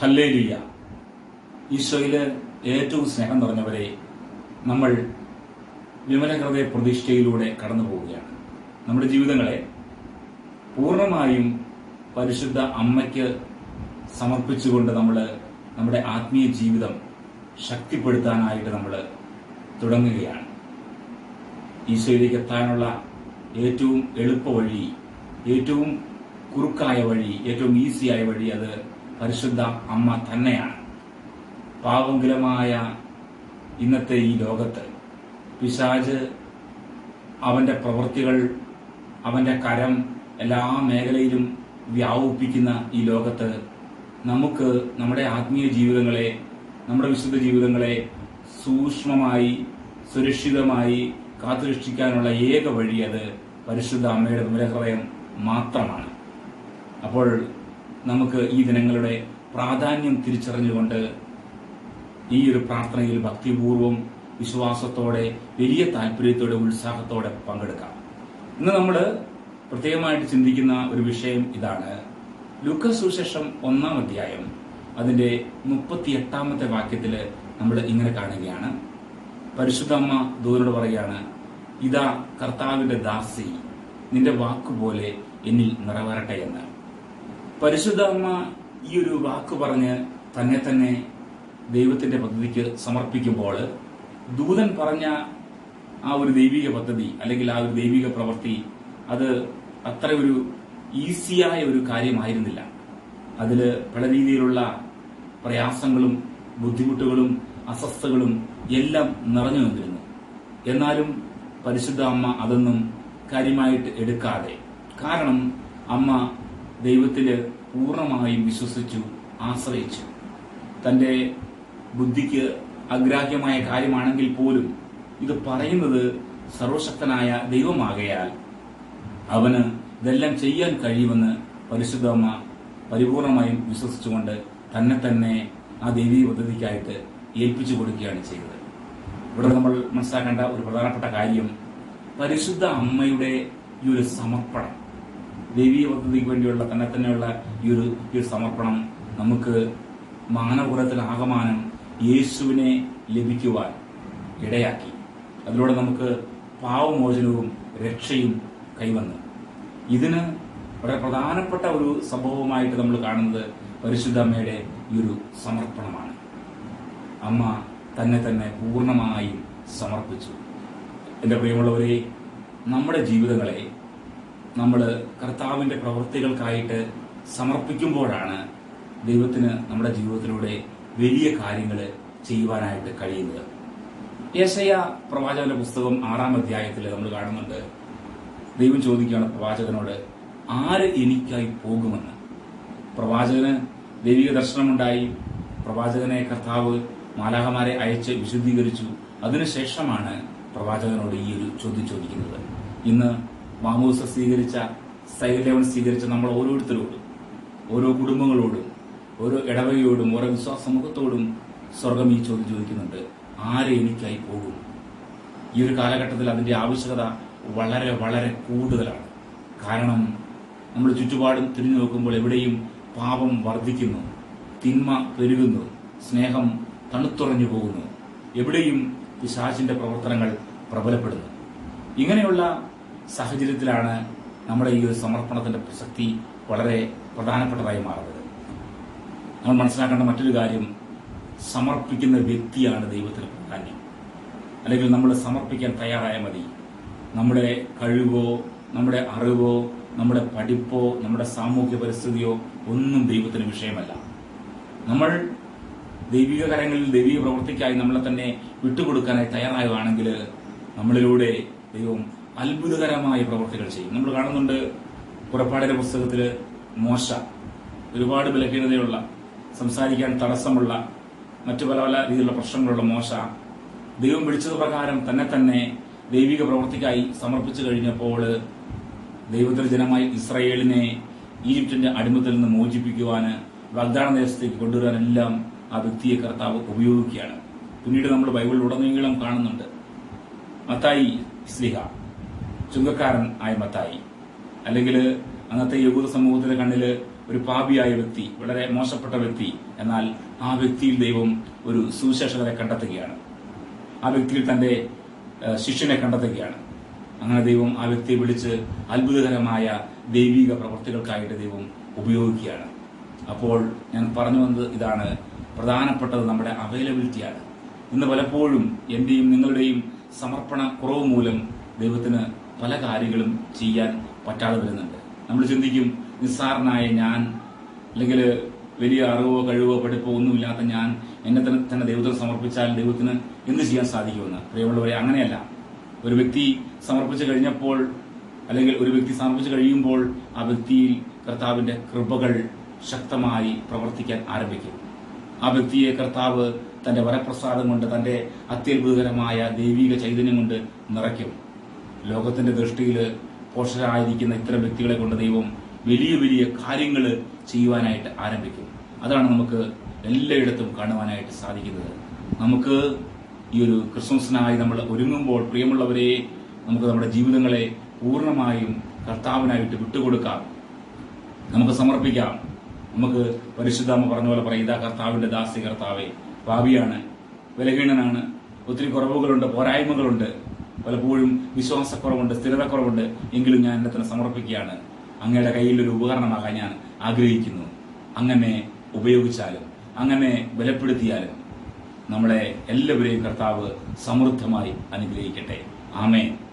Hallelujah ഈശോയിൽ ഏറ്റവും സ്നേഹം നിറഞ്ഞവരെ നമ്മൾ വിമലഹൃദയ പ്രതിഷ്ഠയിലൂടെ കടന്നു പോവുകയാണ്. നമ്മുടെ ജീവിതങ്ങളെ പൂർണമായും പരിശുദ്ധ അമ്മയ്ക്ക് സമർപ്പിച്ചുകൊണ്ട് നമ്മൾ നമ്മുടെ ആത്മീയ ജീവിതം ശക്തിപ്പെടുത്താനായിട്ട് നമ്മൾ തുടങ്ങുകയാണ്. ഈശോയിലേക്ക് എത്താനുള്ള ഏറ്റവും എളുപ്പ വഴി ഏറ്റവും കുറുക്കായ വഴി ഏറ്റവും ഈസിയായ വഴി അത് പരിശുദ്ധ അമ്മ തന്നെയാണ്. പാവങ്കുലമായ ഇന്നത്തെ ഈ ലോകത്ത് പിശാജ് അവന്റെ പ്രവൃത്തികൾ അവന്റെ കരം എല്ലാ മേഖലയിലും വ്യാപിപ്പിക്കുന്ന ഈ ലോകത്ത് നമുക്ക് നമ്മുടെ ആത്മീയ ജീവിതങ്ങളെ നമ്മുടെ വിശുദ്ധ ജീവിതങ്ങളെ സൂക്ഷ്മമായി സുരക്ഷിതമായി കാത്തുരക്ഷിക്കാനുള്ള ഏക വഴി അത് പരിശുദ്ധ അമ്മയുടെ വിമലഹൃദയം മാത്രമാണ്. അപ്പോൾ നമുക്ക് ഈ ദിനങ്ങളുടെ പ്രാധാന്യം തിരിച്ചറിഞ്ഞുകൊണ്ട് ഈ ഒരു പ്രാർത്ഥനയിൽ ഭക്തിപൂർവം വിശ്വാസത്തോടെ വലിയ താല്പര്യത്തോടെ ഉത്സാഹത്തോടെ പങ്കെടുക്കാം. ഇന്ന് നമ്മൾ പ്രത്യേകമായിട്ട് ചിന്തിക്കുന്ന ഒരു വിഷയം ഇതാണ്. ലൂക്കസ് സുശേഷം ഒന്നാം അധ്യായം അതിന്റെ മുപ്പത്തി എട്ടാമത്തെ വാക്യത്തിൽ നമ്മൾ ഇങ്ങനെ കാണുകയാണ്. പരിശുദ്ധ അമ്മ ദൂരോട് പറയുകയാണ് ഇതാ കർത്താവിന്റെ ദാസി നിന്റെ വാക്കുപോലെ എന്നിൽ നിറവേറട്ടെ എന്ന്. പരിശുദ്ധ അമ്മ ഈ ഒരു വാക്ക് പറഞ്ഞ് തന്നെ തന്നെ ദൈവത്തിന്റെ പദ്ധതിക്ക് സമർപ്പിക്കുമ്പോൾ ദൂതൻ പറഞ്ഞ ആ ഒരു ദൈവിക പദ്ധതി അല്ലെങ്കിൽ ആ ഒരു ദൈവിക പ്രവൃത്തി അത് അത്ര ഒരു ഈസിയായ ഒരു കാര്യമായിരുന്നില്ല. അതിൽ പല രീതിയിലുള്ള പ്രയാസങ്ങളും ബുദ്ധിമുട്ടുകളും അസ്വസ്ഥകളും എല്ലാം നിറഞ്ഞു നിന്നിരുന്നു. എന്നാലും പരിശുദ്ധ അമ്മ അതൊന്നും കാര്യമായിട്ട് എടുക്കാതെ കാരണം അമ്മ ദൈവത്തിൽ പൂർണമായും വിശ്വസിച്ചു ആശ്രയിച്ചു. തന്റെ ബുദ്ധിക്ക് അഗ്രാഹ്യമായ കാര്യമാണെങ്കിൽ പോലും ഇത് പറയുന്നത് സർവശക്തനായ ദൈവമാകയാൽ അവന് ഇതെല്ലാം ചെയ്യാൻ കഴിയുമെന്ന് പരിശുദ്ധമ്മ പരിപൂർണമായും വിശ്വസിച്ചുകൊണ്ട് തന്നെ തന്നെ ആ ദേവീ പദ്ധതിക്കായിട്ട് ഏൽപ്പിച്ചു കൊടുക്കുകയാണ് ചെയ്തത്. ഇവിടെ നമ്മൾ മനസ്സിലാക്കേണ്ട ഒരു പ്രധാനപ്പെട്ട കാര്യം പരിശുദ്ധ അമ്മയുടെ ഈ ഒരു സമർപ്പണം. ദൈവീയ പദ്ധതിക്ക് വേണ്ടിയുള്ള തന്നെ തന്നെയുള്ള ഈ ഒരു ഈ ഒരു സമർപ്പണം നമുക്ക് മാനപുരത്തിൽ ആകമാനം യേശുവിനെ ലഭിക്കുവാൻ ഇടയാക്കി. അതിലൂടെ നമുക്ക് പാവമോചനവും രക്ഷയും കൈവന്നു. ഇതിന് വളരെ പ്രധാനപ്പെട്ട ഒരു സംഭവമായിട്ട് നമ്മൾ കാണുന്നത് പരിശുദ്ധ അമ്മയുടെ ഈ ഒരു സമർപ്പണമാണ്. അമ്മ തന്നെ തന്നെ പൂർണമായും സമർപ്പിച്ചു. എന്റെ പ്രിയമുള്ളവരെ നമ്മുടെ ജീവിതങ്ങളെ നമ്മൾ കർത്താവിന്റെ പ്രവൃത്തികൾക്കായിട്ട് സമർപ്പിക്കുമ്പോഴാണ് ദൈവത്തിന് നമ്മുടെ ജീവിതത്തിലൂടെ വലിയ കാര്യങ്ങൾ ചെയ്യുവാനായിട്ട് കഴിയുന്നത്. യേശയ പ്രവാചകന്റെ പുസ്തകം ആറാം അധ്യായത്തിൽ നമ്മൾ കാണുന്നുണ്ട്. ദൈവം ചോദിക്കുകയാണ് പ്രവാചകനോട് ആര് എനിക്കായി പോകുമെന്ന്? പ്രവാചകന് ദൈവിക ദർശനമുണ്ടായി. പ്രവാചകനെ കർത്താവ് മാലാഹമാരെ അയച്ച് വിശുദ്ധീകരിച്ചു. അതിനുശേഷമാണ് പ്രവാചകനോട് ഈ ഒരു ചോദ്യം ചോദിക്കുന്നത്. ഇന്ന് മാമൂസ സ്വീകരിച്ച സൈലവൻ സ്വീകരിച്ച നമ്മൾ ഓരോരുത്തരോടും ഓരോ കുടുംബങ്ങളോടും ഓരോ ഇടവകയോടും ഓരോ വിശ്വാസ സമൂഹത്തോടും സ്വർഗം ഈ ചോദ്യം ചോദിക്കുന്നുണ്ട്. ആരെ എനിക്കായി പോകും? ഈ ഒരു കാലഘട്ടത്തിൽ അതിന്റെ ആവശ്യകത വളരെ വളരെ കൂടുതലാണ്. കാരണം നമ്മൾ ചുറ്റുപാടും തിരിഞ്ഞു നോക്കുമ്പോൾ എവിടെയും പാപം വർദ്ധിക്കുന്നു തിന്മ പെരുകുന്നു സ്നേഹം തണുത്തുറഞ്ഞു പോകുന്നു. എവിടെയും പിശാചിന്റെ പ്രവർത്തനങ്ങൾ പ്രബലപ്പെടുന്നു. ഇങ്ങനെയുള്ള സാഹചര്യത്തിലാണ് നമ്മുടെ ഈ ഒരു സമർപ്പണത്തിന്റെ പ്രസക്തി വളരെ പ്രധാനപ്പെട്ടതായി മാറുന്നത്. നമ്മൾ മനസ്സിലാക്കേണ്ട മറ്റൊരു കാര്യം സമർപ്പിക്കുന്ന വ്യക്തിയാണ് ദൈവത്തിന് പ്രാധാന്യം. അല്ലെങ്കിൽ നമ്മൾ സമർപ്പിക്കാൻ തയ്യാറായ മതി. നമ്മുടെ കഴിവോ നമ്മുടെ അറിവോ നമ്മുടെ പഠിപ്പോ നമ്മുടെ സാമൂഹ്യ പരിസ്ഥിതിയോ ഒന്നും ദൈവത്തിന് വിഷയമല്ല. നമ്മൾ ദൈവിക കരങ്ങളിൽ ദൈവിക പ്രവൃത്തിക്കായി നമ്മളെ തന്നെ വിട്ടുകൊടുക്കാനായി തയ്യാറാകുകയാണെങ്കിൽ നമ്മളിലൂടെ ദൈവം അത്ഭുതകരമായ പ്രവർത്തികൾ ചെയ്യും. നമ്മൾ കാണുന്നുണ്ട് പുറപ്പാടിന്റെ പുസ്തകത്തിൽ മോശ. ഒരുപാട് ബലഹീനതയുള്ള സംസാരിക്കാൻ തടസ്സമുള്ള മറ്റു പല പല രീതിയിലുള്ള പ്രശ്നങ്ങളുള്ള മോശ. ദൈവം വിളിച്ചത് പ്രകാരം തന്നെ തന്നെ ദൈവിക പ്രവൃത്തിക്കായി സമർപ്പിച്ചു കഴിഞ്ഞപ്പോൾ ദൈവത്തിന്റെ ജനമായി ഇസ്രയേലിനെ ഈജിപ്തിന്റെ അടിമത്തിൽ നിന്ന് മോചിപ്പിക്കുവാന് വാഗ്ദാന ദേശത്തേക്ക് കൊണ്ടുവരാനെല്ലാം ആ വ്യക്തിയെ കർത്താവ് ഉപയോഗിക്കുകയാണ്. പിന്നീട് നമ്മൾ ബൈബിളിൽ ഉടനീളം കാണുന്നുണ്ട്. മത്തായി സ്ലിഹ. ചുങ്കക്കാരൻ ആയ മത്തായി. അല്ലെങ്കിൽ അന്നത്തെ യഹൂദ സമൂഹത്തിന്റെ കണ്ണിൽ ഒരു പാപിയായ വ്യക്തി വളരെ മോശപ്പെട്ട വ്യക്തി എന്നാൽ ആ വ്യക്തിയിൽ ദൈവം ഒരു സുവിശേഷകരെ കണ്ടെത്തുകയാണ്. ആ വ്യക്തിയിൽ തന്റെ ശിഷ്യനെ കണ്ടെത്തുകയാണ്. അങ്ങനെ ദൈവം ആ വ്യക്തിയെ വിളിച്ച് അത്ഭുതകരമായ ദൈവിക പ്രവർത്തികൾക്കായിട്ട് ദൈവം ഉപയോഗിക്കുകയാണ്. അപ്പോൾ ഞാൻ പറഞ്ഞു വന്നത് ഇതാണ്. പ്രധാനപ്പെട്ടത് നമ്മുടെ അവൈലബിലിറ്റിയാണ് ഇന്ന് പലപ്പോഴും എന്റെയും നിങ്ങളുടെയും സമർപ്പണ കുറവ് മൂലം ദൈവത്തിന് പല കാര്യങ്ങളും ചെയ്യാൻ പറ്റാതെ വരുന്നുണ്ട്. നമ്മൾ ചിന്തിക്കും നിസ്സാരനായ ഞാൻ അല്ലെങ്കിൽ വലിയ അറിവോ കഴിവോ പഠിപ്പോ ഒന്നുമില്ലാത്ത ഞാൻ എന്നെ തന്നെ തന്നെ ദൈവത്തിന് സമർപ്പിച്ചാൽ ദൈവത്തിന് എന്ത് ചെയ്യാൻ സാധിക്കുമെന്ന്? പ്രിയമുള്ളവരെ അങ്ങനെയല്ല. ഒരു വ്യക്തി സമർപ്പിച്ചു കഴിഞ്ഞപ്പോൾ അല്ലെങ്കിൽ ഒരു വ്യക്തി സമർപ്പിച്ചു കഴിയുമ്പോൾ ആ വ്യക്തിയിൽ കർത്താവിന്റെ കൃപകൾ ശക്തമായി പ്രവർത്തിക്കാൻ ആരംഭിക്കും. ആ വ്യക്തിയെ കർത്താവ് തന്റെ വരപ്രസാദം കൊണ്ട് തന്റെ അത്യത്ഭുതകരമായ ദൈവിക ചൈതന്യം കൊണ്ട് നിറയ്ക്കും. ലോകത്തിന്റെ ദൃഷ്ടിയിൽ പോഷകരായിരിക്കുന്ന ഇത്തരം വ്യക്തികളെ കൊണ്ട് ദൈവം വലിയ വലിയ കാര്യങ്ങൾ ചെയ്യുവാനായിട്ട് ആരംഭിക്കും അതാണ് നമുക്ക് എല്ലായിടത്തും കാണുവാനായിട്ട് സാധിക്കുന്നത്. നമുക്ക് ഈ ഒരു ക്രിസ്മസിനായി നമ്മൾ ഒരുങ്ങുമ്പോൾ പ്രിയമുള്ളവരെ നമുക്ക് നമ്മുടെ ജീവിതങ്ങളെ പൂർണമായും കർത്താവിനായിട്ട് വിട്ടുകൊടുക്കാം. നമുക്ക് സമർപ്പിക്കാം. നമുക്ക് പരിശുദ്ധാമ പറഞ്ഞ പോലെ പറയും ഇതാ കർത്താവിന്റെ ദാസി കർത്താവെ ഭാവിയാണ് ബലഹീനനാണ് ഒത്തിരി കുറവുകളുണ്ട് പോരായ്മകളുണ്ട് പലപ്പോഴും വിശ്വാസക്കുറവുണ്ട് സ്ഥിരതക്കുറവുണ്ട് എങ്കിലും ഞാൻ എന്നെ തന്നെ സമർപ്പിക്കുകയാണ്. അങ്ങയുടെ കയ്യിൽ ഒരു ഉപകരണമാകാൻ ഞാൻ ആഗ്രഹിക്കുന്നു. അങ്ങനെ ഉപയോഗിച്ചാലും അങ്ങനെ ബലപ്പെടുത്തിയാലും നമ്മളെ എല്ലാവരെയും കർത്താവ് സമൃദ്ധമായി അനുഗ്രഹിക്കട്ടെ. ആമേൻ.